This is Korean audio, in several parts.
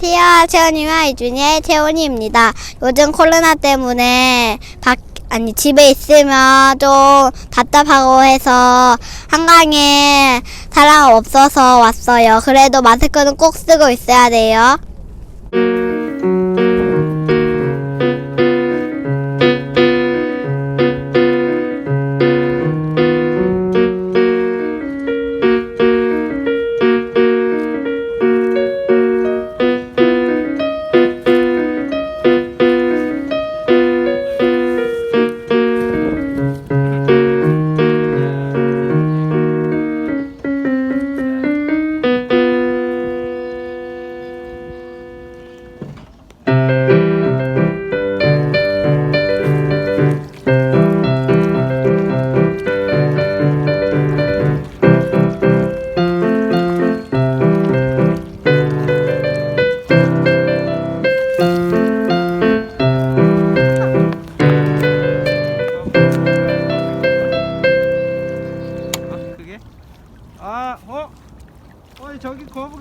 안녕하세요. 채원이와 이준이의 채원이입니다. 요즘 코로나 때문에 밖, 아니, 집에 있으면 좀 답답하고 해서 한강에 사람 없어서 왔어요. 그래도 마스크는 꼭 쓰고 있어야 돼요.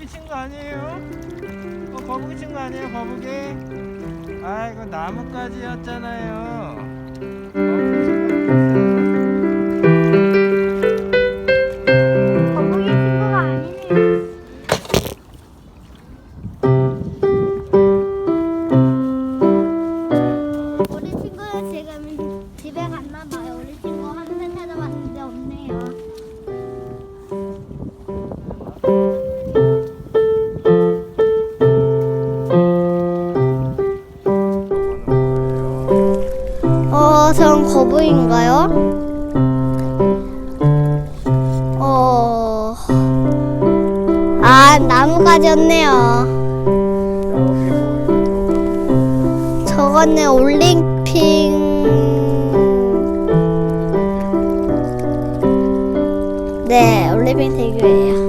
친거 아니에요? 어, 거북이 친거 아니에요, 거북이? 아, 이거 나뭇가지였잖아요. 친거 거북이 친구가 아니네요. 우리 친구는 지금 전 거북인가요? 어, 아, 나무가지였네요. 저거는 올림픽. 네, 올림픽 대교예요.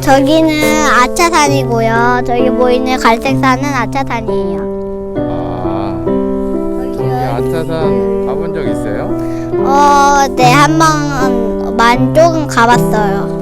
저기는 아차산이고요. 저기 보이는 갈색 산은 아차산이에요. 아차산 가본 적 있어요? 어, 네, 한 번만 조금 가봤어요.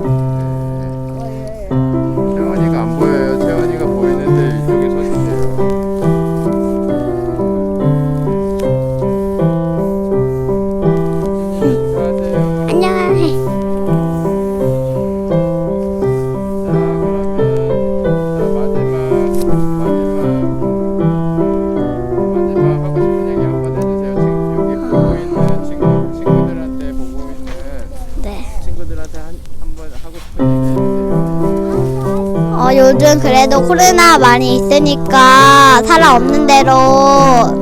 요. 어, 요즘 그래도 코로나 많이 있으니까 사람 없는 데로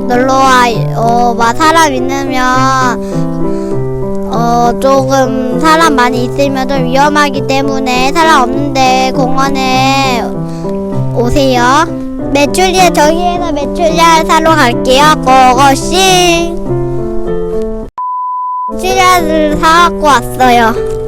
놀러 와, 어, 막 사람 있으면, 어, 조금 사람 많이 있으면 좀 위험하기 때문에 사람 없는데 공원에 오세요. 메추리알, 저기에서 메추리알 사러 갈게요. 고고씨. 메추리알을 사갖고 왔어요.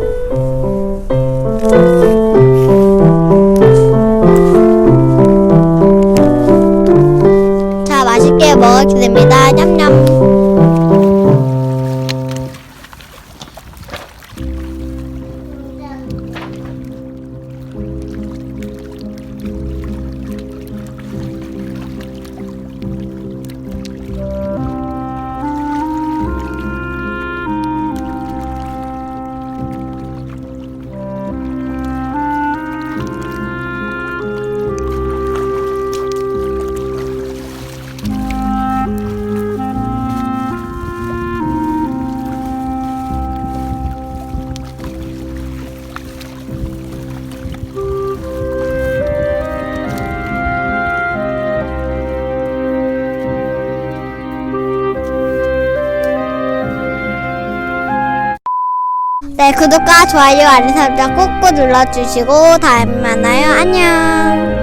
네, 구독과 좋아요, 알림 설정 꾹꾹 눌러주시고 다음에 만나요. 안녕.